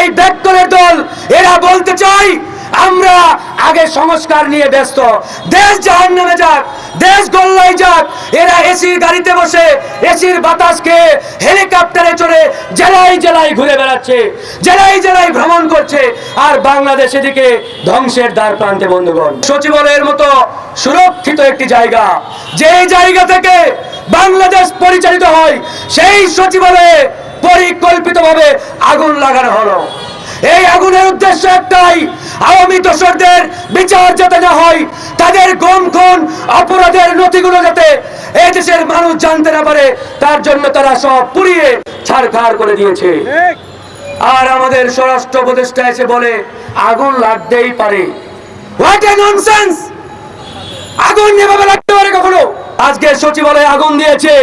এই ব্যাকদলের দল, এরা বলতে চাই, আমরা আগে সংস্কার নিয়ে ব্যস্ত। দেশ জাহান যাক, দেশ গোল্লায় যাক, এরা এসির গাড়িতে বসে, এসির বাতাস খেয়ে হেলিকপ্টারে চড়ে জেলায় জেলায় ঘুরে বেড়াচ্ছে, জেলায় জেলায় ভ্রমণ করছে, আর বাংলাদেশ এদিকে ধ্বংসের দ্বার প্রান্তে, বন্ধুগণ। সচিবালয়ের মতো সুরক্ষিত একটি জায়গা যে জায়গা থেকে বাংলাদেশ পরিচালিত হয়, সেই সচিবালয়ে পরিকল্পিতভাবে আগুন লাগানো হলো। এই আগুনের উদ্দেশ্য একটাই আওয়ামী দোসরদের বিচার যাতে না হয় তাদের গম খুন অপরাধের নথিগুলো যাতে এই দেশের মানুষ জানতে না পারে তার জন্য তারা সব পুড়িয়ে ছাড়খাড় করে দিয়েছে। আর আমাদের স্বরাষ্ট্র উপদেষ্টা এসে বলে আগুন লাগতেই পারে। হোয়াট এ ননসেন্স আগুন যেভাবে লাগতে পারে কখনো? আজকে সচিবালয়ে আগুন দিয়েছে।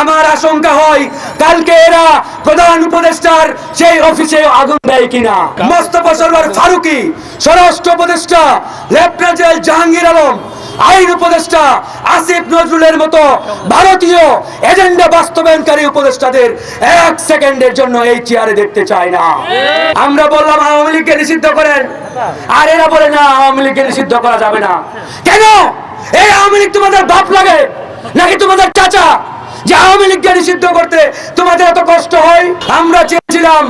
আমার আশঙ্কা হয় কালকে এরা প্রধান উপদেষ্টার সেই অফিসে আগুন দেয় কিনা। মোস্তফা সরবার ফারুকি স্বরাষ্ট্র উপদেষ্টা লেফটেন্যান্ট জেনারেল জাহাঙ্গীর আলম আইন উপদেষ্টা আসিফ নজরুলের মতো ভারতীয় এজেন্ডা বাস্তবায়নকারী উপদেষ্টাদের এক সেকেন্ডের জন্য এই চেয়ারে দেখতে চায় না। আমরা বললাম, আওয়ামী লীগকে নিষিদ্ধ করেন। আর এরা বলে, না, আওয়ামী লীগকে নিষিদ্ধ করা যাবে না। কেন? এই আওয়ামী লীগ তোমাদের বাপ লাগে নাকি তোমাদের চাচা? যে আওয়ামী লীগকে নিষিদ্ধ করতে তোমাদের এত কষ্ট হয়? আমরা চেয়েছিলাম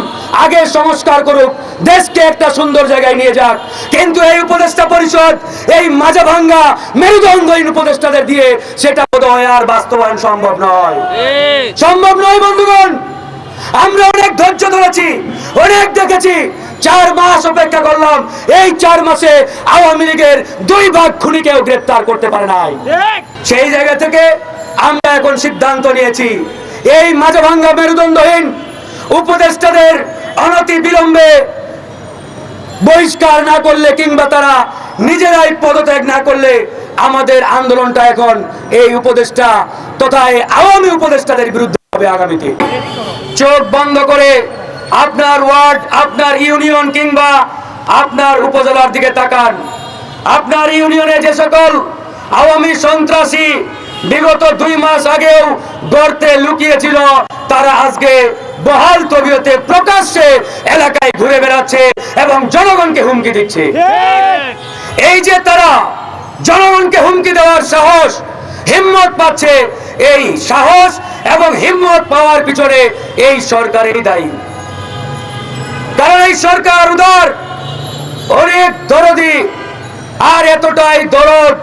আগে সংস্কার করুক দেশকে একটা সুন্দর জায়গায় নিয়ে যাক। কিন্তু এই উপদেষ্টা পরিষদ এই মাজা ভাঙ্গা মেরুদণ্ডহীন উপদেষ্টাদের দিয়ে সেটা বোধহয় আর বাস্তবায়ন সম্ভব নয়। সম্ভব নয় বন্ধুগণ। আমরা অনেক ধৈর্য ধরেছি অনেক দেখেছি। চার মাস অপেক্ষা করলাম এই চার মাসে আওয়ামী লীগের দুই ভাগ খুনিকেও গ্রেপ্তার করতে পারে নাই। সেই জায়গা থেকে আমরা এখন সিদ্ধান্ত নিয়েছি। এই মাঝে ভাঙ্গা মেরুদণ্ডহীন উপদেষ্টাদের অনতি বিলম্বে বহিষ্কার না করলে কিংবা তারা নিজেরাই পদত্যাগ না করলে আমাদের আন্দোলনটা এখন এই উপদেষ্টা তথা এই আওয়ামী উপদেষ্টাদের বিরুদ্ধে হবে আগামীতে। চোখ বন্ধ করে আপনার ওয়ার্ড, আপনার ইউনিয়ন কিংবা আপনার উপজেলার দিকে তাকান। আপনার ইউনিয়নে যে সকল আওয়ামী সন্ত্রাসী বিগত দুই মাস আগেও গর্তে লুকিয়েছিল। তারা আজকে বহাল তবিয়তে প্রকাশ্যে এলাকায় ঘুরে বেড়াচ্ছে এবং জনগণকে হুমকি দিচ্ছে। এই যে তারা জনগণকে হুমকি দেওয়ার সাহস, হিম্মত পাচ্ছে, এই সাহস এবং হিম্মত পাওয়ার পিছনে এই সরকারেরই দায়ী। কারণ এই সরকার উদার, অনেক দরদি, আর এতটাই দরদ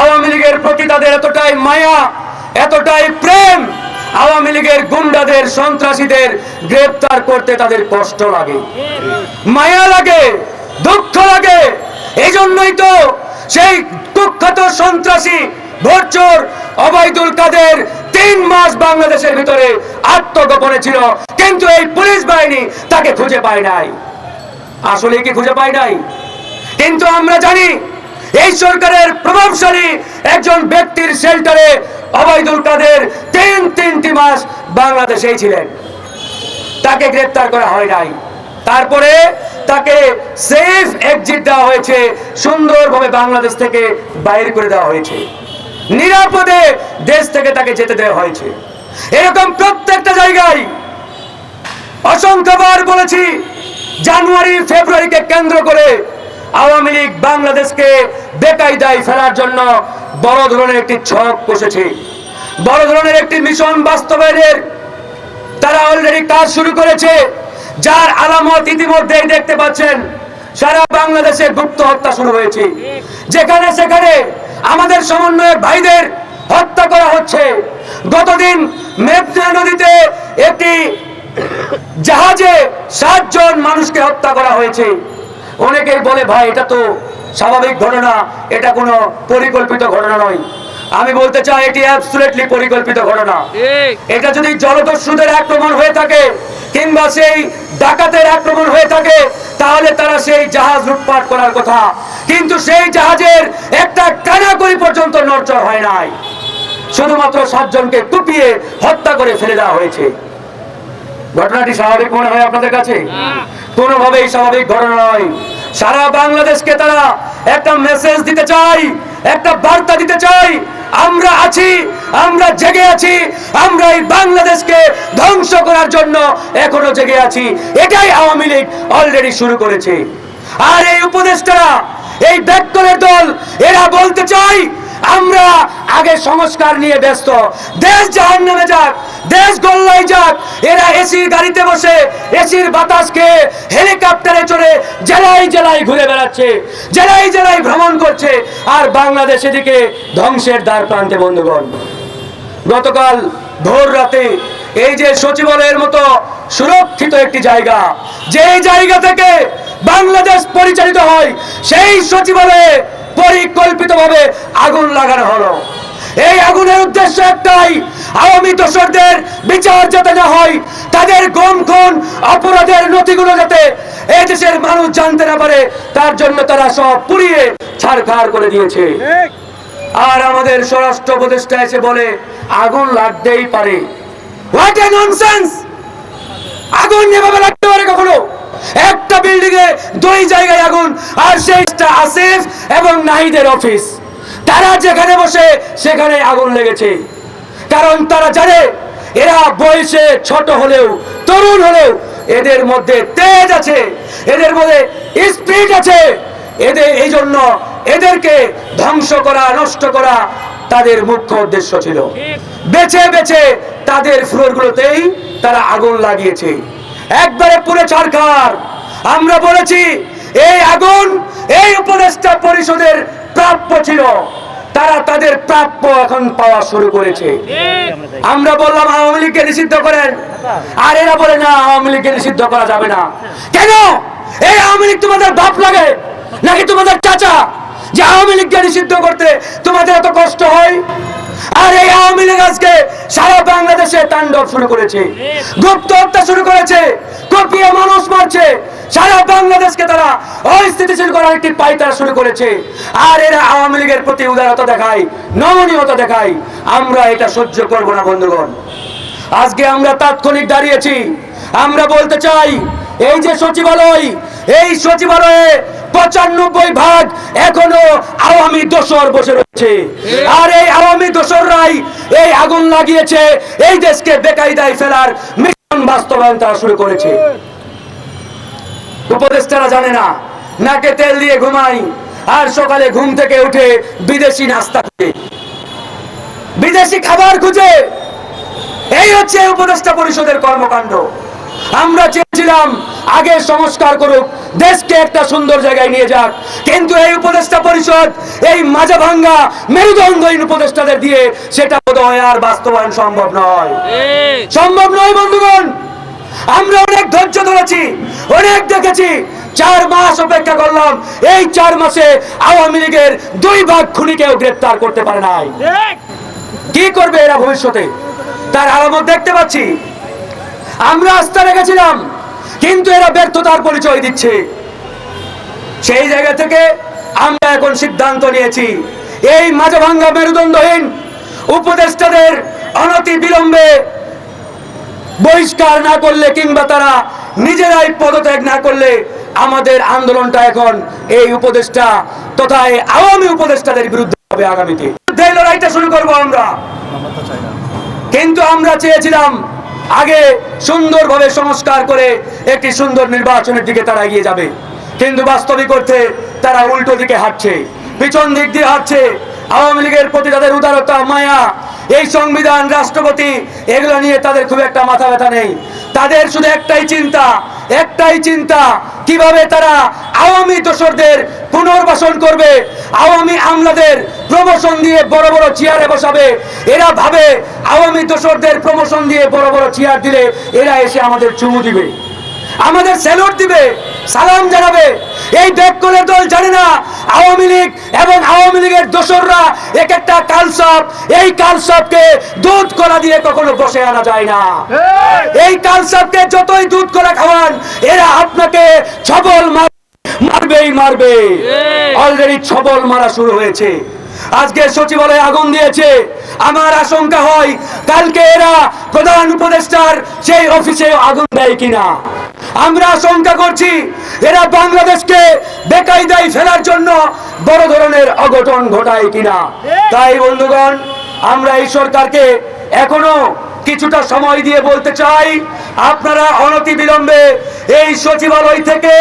আওয়ামী লীগের প্রতি তাদের এতটাই মায়া, এতটাই প্রেম, আওয়ামী লীগের গুন্ডাদের, সন্ত্রাসীদের গ্রেপ্তার করতে তাদের কষ্ট লাগে। মায়া লাগে, দুঃখ লাগে। এই জন্যই তো সেই কুখ্যাত সন্ত্রাসী ভোটচোর অবৈদুল কাদের তিন মাস বাংলাদেশের ভিতরে আত্মগোপনে ছিল, কিন্তু এই পুলিশ বাহিনী তাকে খুঁজে পায় নাই। আসলে কি খুঁজে পায় নাই? কিন্তু আমরা জানি এই সরকারের প্রভাবশালী একজন ব্যক্তির শেল্টারে অবৈদুল কাদের তিন তিনটি মাস বাংলাদেশেই ছিলেন। তাকে গ্রেপ্তার করা হয় নাই। তারপরে তাকে সেফ এক্সিট দেওয়া হয়েছে, সুন্দরভাবে বাংলাদেশ থেকে বাইর করে দেওয়া হয়েছে। নিরাপদে দেশ থেকে তাকে যেতে দেওয়া হয়েছে। এরকম প্রত্যেকটা জায়গায় অসংখ্যবার বলেছি, জানুয়ারি, ফেব্রুয়ারিকে কেন্দ্র করে আওয়ামী লীগ বাংলাদেশকে বেকায়দায় ফেলার জন্য বড় ধরনের একটি ছক কষেছে। বড় ধরনের একটি মিশন বাস্তবায়নের তারা অলরেডি কাজ শুরু করেছে, যার আলামত ইতিমধ্যেই দেখতে পাচ্ছেন, সারা বাংলাদেশে গুপ্ত হত্যা শুরু হয়েছে। যেখানে সেখানে আমাদের সমন্বয়ক ভাইদের হত্যা করা হচ্ছে। গতদিন মেঘনা নদীতে একটি জাহাজে সাতজন মানুষকে হত্যা করা হয়েছে। অনেকেই বলে ভাই এটা তো স্বাভাবিক ঘটনা এটা কোনো পরিকল্পিত ঘটনা নয়। আমি বলতে চাই এটি অ্যাবসুলেটলি পরিকল্পিত ঘটনা। এটা যদি জলদস্যুদের আক্রমণ হয়ে থাকে কিংবা সেই ডাকাতের আক্রমণ হয়ে থাকে তাহলে তারা সেই জাহাজ লুটপাট করার কথা। কিন্তু সেই জাহাজের একটা কানাকড়ি পর্যন্ত নড়চড় হয় নাই। শুধুমাত্র সাতজনকে কুপিয়ে হত্যা করে ফেলে দেওয়া হয়েছে। ঘটনাটি স্বাভাবিক মনে হয় আপনাদের কাছে? কোনোভাবেই স্বাভাবিক ঘটনা নয়। সারা বাংলাদেশকে তারা একটা মেসেজ দিতে চাই, একটা বার্তা দিতে চাই, আমরা আছি, আমরা জেগে আছি, আমরা এই বাংলাদেশকে ধ্বংস করার জন্য এখনও জেগে আছি। এটাই আওয়ামী লীগ অলরেডি শুরু করেছে। আর এই উপদেষ্টারা, এই ব্যাককলের দল, এরা বলতে চাই আমরা আগে সংস্কার নিয়ে ব্যস্ত। দেশ জাহান নামে যাক, দেশ গোল্লাই যাক, এরা এসির গাড়িতে বসে, এসির বাতাস খেয়ে হেলিকপ্টারে চড়ে জেলায় জেলায় ঘুরে বেড়াচ্ছে জেলায় জেলায় ভ্রমণ করছে, আর বাংলাদেশ এদিকে ধ্বংসের দ্বার প্রান্তে, বন্ধুগণ। গতকাল ভোর রাতে এই যে সচিবালয়ের মতো সুরক্ষিত একটি জায়গা যে জায়গা থেকে বাংলাদেশ পরিচালিত হয়, সেই সচিবালয়ে পরিকল্পিতভাবে আগুন লাগানো হলো। এই আগুনের উদ্দেশ্য একটাই আওয়ামী দোসরদের বিচার যাতে না হয় তাদের গম খুন অপরাধের নথিগুলো যাতে এই দেশের মানুষ জানতে না পারে তার জন্য তারা সব পুড়িয়ে ছাড়খাড় করে দিয়েছে। আর আমাদের স্বরাষ্ট্র উপদেষ্টা এসে বলে আগুন লাগতেই পারে। হোয়াট এ ননসেন্স আগুন যেভাবে লাগতে পারে কখনো? একটা বিল্ডিং এ দুই জায়গায় আগুন আর সেইটা আসিফ এবং নাহিদের অফিস তারা যেখানে বসে সেখানে আগুন লেগেছে। কারণ তারা জানে এরা বয়সে ছোট হলেও তরুণ হলেও এদের মধ্যে তেজ আছে এদের মধ্যে স্পিড আছে। এদের এই জন্য এদেরকে ধ্বংস করা নষ্ট করা তাদের মুখ্য উদ্দেশ্য ছিল। বেছে বেছে তাদের ফ্লোরগুলোতেই তারা আগুন লাগিয়েছে। একবারে পুরো ছাড়খার। আমরা বলেছি, এই আগুন, এই উপদেষ্টা পরিষদের প্রাপ্য ছিল। তারা তাদের প্রাপ্য এখন পাওয়া শুরু করেছে। আমরা বললাম, আওয়ামী লীগকে নিষিদ্ধ করেন। আর এরা বলে, না, আওয়ামী লীগকে নিষিদ্ধ করা যাবে না। কেন? এই আওয়ামী লীগ তোমাদের বাপ লাগে, নাকি তোমাদের চাচা? যে আওয়ামী লীগকে নিষিদ্ধ করতে তোমাদের এত কষ্ট হয়? আর এই আওয়ামী লীগ আজকে সারা বাংলাদেশে তাণ্ডব শুরু করেছে। গুপ্ত হত্যা শুরু করেছে, কপিয়ে মানুষ মারছে। সারা বাংলাদেশকে তারা অস্থিতিশীল করার একটি পাইতারা শুরু করেছে। আর এরা আওয়ামী লীগের প্রতি উদারতা দেখায়, নমনীয়তা দেখায়। আমরা এটা সহ্য করব না, বন্ধুগণ। আজকে আমরা তাৎক্ষণিক দাঁড়িয়েছি। আমরা বলতে চাই, এই যে সচিবালয়, এই সচিবালয়ে পঁচানব্বই ভাগ এখনও আওয়ামী দোসর বসে রয়েছে। আর এই আওয়ামী দোসররাই এই আগুন লাগিয়েছে, এই দেশকে বেকায়দায় ফেলার মিশন বাস্তবায়ন তারা শুরু করেছে। উপদেষ্টারা জানে না, নাকে তেল দিয়ে ঘুমাই, আর সকালে ঘুম থেকে উঠে বিদেশি নাস্তা খুঁজে বিদেশি খাবার খুঁজে। এই হচ্ছে উপদেষ্টা পরিষদের কর্মকাণ্ড। আমরা চেয়েছিলাম আগে সংস্কার করুক দেশকে একটা সুন্দর জায়গায় নিয়ে যাক। কিন্তু এই উপদেষ্টা পরিষদ এই মাজা ভাঙ্গা মেরুদণ্ডহীন উপদেষ্টাদের দিয়ে সেটা বোধহয় আর বাস্তবায়ন সম্ভব নয়। সম্ভব নয় বন্ধুগণ। আমরা অনেক ধৈর্য ধরেছি অনেক দেখেছি চার মাস অপেক্ষা করলাম এই চার মাসে আওয়ামী লীগের দুই ভাগ খুনিকেও গ্রেপ্তার করতে পারে নাই। কি করবে এরা ভবিষ্যতে? তার আলামত দেখতে পাচ্ছি। আমরা আস্থা রেখেছিলাম কিন্তু এরা ব্যর্থতার পরিচয় দিচ্ছে। সেই জায়গা থেকে আমরা এখন সিদ্ধান্ত নিয়েছি, এই মাঝে ভাঙ্গা মেরুদণ্ডহীন উপদেষ্টাদের অনতি বিলম্বে বহিষ্কার না করলে কিংবা তারা নিজেরাই পদত্যাগ না করলে আমাদের আন্দোলনটা এখন এই উপদেষ্টা তথা এই আওয়ামী উপদেষ্টাদের বিরুদ্ধে হবে আগামীতে। লড়াইটা শুরু করব আমরা। কিন্তু আমরা চেয়েছিলাম আগে সুন্দরভাবে সংস্কার করে একটি সুন্দর নির্বাচনের দিকে তারা এগিয়ে যাবে। কিন্তু বাস্তবিক করতে তারা উল্টো দিকে হাঁটছে। পিছন দিক দিয়ে হাঁটছে। আওয়ামী লীগের প্রতি তাদের উদারতা, মায়া, এই সংবিধান, রাষ্ট্রপতি, এগুলো নিয়ে তাদের খুব একটা মাথা ব্যথা নেই। তাদের শুধু একটাই চিন্তা একটাই চিন্তা, কীভাবে তারা আওয়ামী দোসরদের পুনর্বাসন করবে, আওয়ামী আমলাদের প্রমোশন দিয়ে বড় বড় চেয়ারে বসাবে, এরা ভাবে আওয়ামী দোসরদের প্রমোশন দিয়ে বড় বড় চেয়ার দিলে এরা এসে আমাদের চুমু দিবে, আমাদের স্যালুট দিবে। সালাম জানাবে। এই ব্যাককলের দল জানে না আওয়ামী লীগ এবং আওয়ামী লীগের দোসররা এক একটা কালসপ এই কালসপকে দুধ কলা দিয়ে কখনো বসে আনা যায় না। এই! কালসপকে যতই দুধ কলা খাওয়ান এরা আপনাকে ছবল মার মারবেই মারবে। অলরেডি ছবল মারা শুরু হয়েছে। আজকে সচিবালয়ে আগুন দিয়েছে। আমার আশঙ্কা হয় কালকে এরা প্রধান উপদেষ্টার সেই অফিসে আগুন দেয় কিনা। আমরা আশঙ্কা করছি এরা বাংলাদেশকে বেকায়দায় ফেলার জন্য বড় ধরনের অঘটন ঘটায় কিনা। তাই বন্ধুগণ আমরা এই সরকারকে এখনও কিছুটা সময় দিয়ে বলতে চাই, আপনারা অনতি বিলম্বে এই সচিবালয় থেকে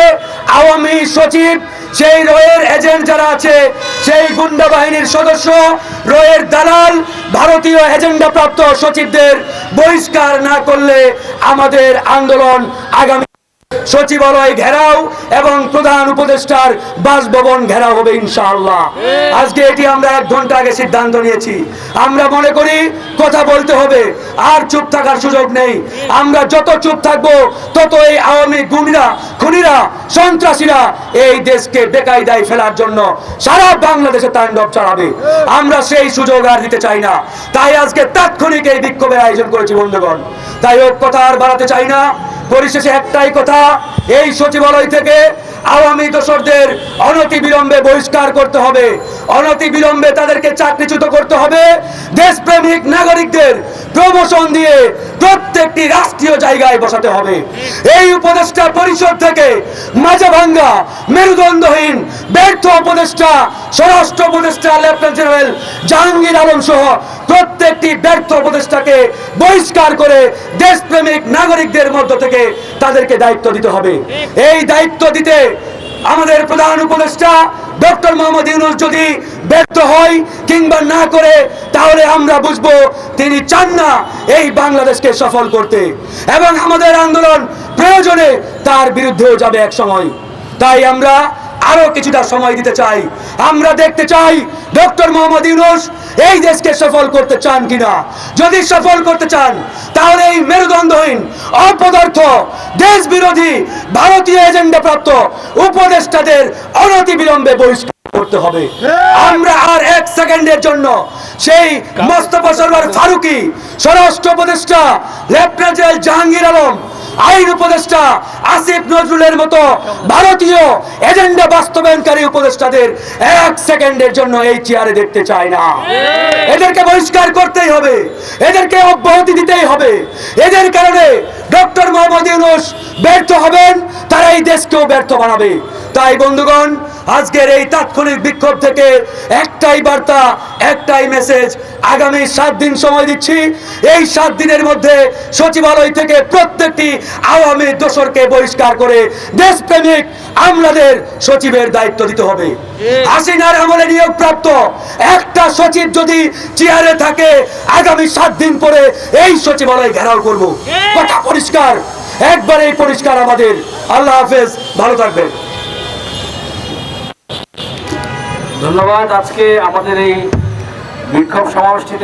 আওয়ামী সচিব, সেই রয়ের এজেন্ট যারা আছে, সেই গুন্ডা বাহিনীর সদস্য, রয়ের দালাল, ভারতীয় এজেন্ডা প্রাপ্ত সচিবদের বহিষ্কার না করলে আমাদের আন্দোলন আগামী সচিবালয় ঘেরাও এবং প্রধান উপদেষ্টার বাসভবন ঘেরাও হবে ইনশাআল্লাহ। আজকে এটি আমরা এক ঘণ্টা আগে সিদ্ধান্ত নিয়েছি। আমরা মনে করি কথা বলতে হবে আর চুপ থাকার সুযোগ নেই। আমরা যত চুপ থাকব তত এই আওয়ামী গুণীরা খুনিরা সন্ত্রাসীরা এই দেশকে বেকায়দায় ফেলার জন্য সারা বাংলাদেশে তাণ্ডব চালাবে। আমরা সেই সুযোগ আর দিতে চাই না। তাই আজকে তাৎক্ষণিক এই বিক্ষোভের আয়োজন করেছি বন্ধুগণ। তাই ও কথা আর বাড়াতে চাই না। পরিশেষে একটাই কথা, এই সচিবালয় থেকে আওয়ামী অনতি বিলম্বে বহিষ্কার করতে হবে। অনতি বিলম্বে তাদেরকে চাকরিচ্যুত করতে হবে। দেশপ্রেমিক নাগরিকদের প্রমোশন দিয়ে প্রত্যেকটি রাষ্ট্রীয় জায়গায় বসাতে হবে। এই উপদেষ্টা পরিষদ থেকে মাজা ভাঙ্গা, মেরুদণ্ডহীন, ব্যর্থ উপদেষ্টা, স্বরাষ্ট্র উপদেষ্টা, লেফটেন্যান্ট জেনারেল জাহাঙ্গীর আলম সহ প্রত্যেকটি ব্যর্থ উপদেষ্টাকে বহিষ্কার করে দেশপ্রেমিক নাগরিকদের মধ্য থেকে তাদেরকে দায়িত্ব দিতে হবে। এই দায়িত্ব দিতে আমাদের প্রধান উপদেষ্টা ডক্টর মোহাম্মদ ইউনুস যদি ব্যর্থ হয় কিংবা না করে, তাহলে আমরা বুঝব তিনি চান না এই বাংলাদেশকে সফল করতে। এবং আমাদের আন্দোলন প্রয়োজনে তার বিরুদ্ধেও যাবে এক সময় তাই আমরা আরও কিছুটা সময় দিতে চাই। আমরা দেখতে চাই ডক্টর মোহাম্মদ ইউনুস এই দেশকে সফল করতে চান কিনা। যদি সফল করতে চান তাহলে এই মেরুদণ্ডহীন অপদার্থ দেশ বিরোধী ভারতীয় এজেন্ডা প্রাপ্ত উপদেষ্টাদের অনতি বিলম্বে বহিষ্কার করতে হবে। আমরা আর এক সেকেন্ডের জন্য সেই মোস্তফা সরওয়ার ফারুকি স্বরাষ্ট্র উপদেষ্টা লেফটেন্যান্ট জেনারেল জাহাঙ্গীর আলম আইন উপদেষ্টা আসিফ নজরুলের মতো ভারতীয় এজেন্ডা বাস্তবায়নকারী উপদেষ্টাদের এক সেকেন্ডের জন্য এই চেয়ারে দেখতে চায় না। এদেরকে বহিষ্কার করতেই হবে, এদেরকে অব্যাহতি দিতেই হবে। এদের কারণে ডক্টর মোহাম্মদ ইউনুস ব্যর্থ হবেন তারা এই দেশকেও ব্যর্থ বানাবে। তাই বন্ধুগণ আজকের এই তাৎক্ষণিক বিক্ষোভ থেকে একটাই বার্তা একটাই মেসেজ আগামী সাত দিন সময় দিচ্ছি। এই সাত দিনের মধ্যে সচিবালয় থেকে প্রত্যেকটি আওয়ামী দোসরকে বহিষ্কার করে দেশপ্রেমিক আমলাদের সচিবের দায়িত্ব দিতে হবে। হাসিনার আমলে নিয়োগ প্রাপ্ত একটা সচিব যদি চেয়ারে থাকে আগামী সাত দিন পরে এই সচিবালয় ঘেরাও করব। কথা পরিষ্কার? একবারেই পরিষ্কার আমাদের। আল্লাহ হাফেজ ভালো থাকবেন। ধন্যবাদ। আজকে আমাদের এই বিক্ষোভ সমাবেশটিতে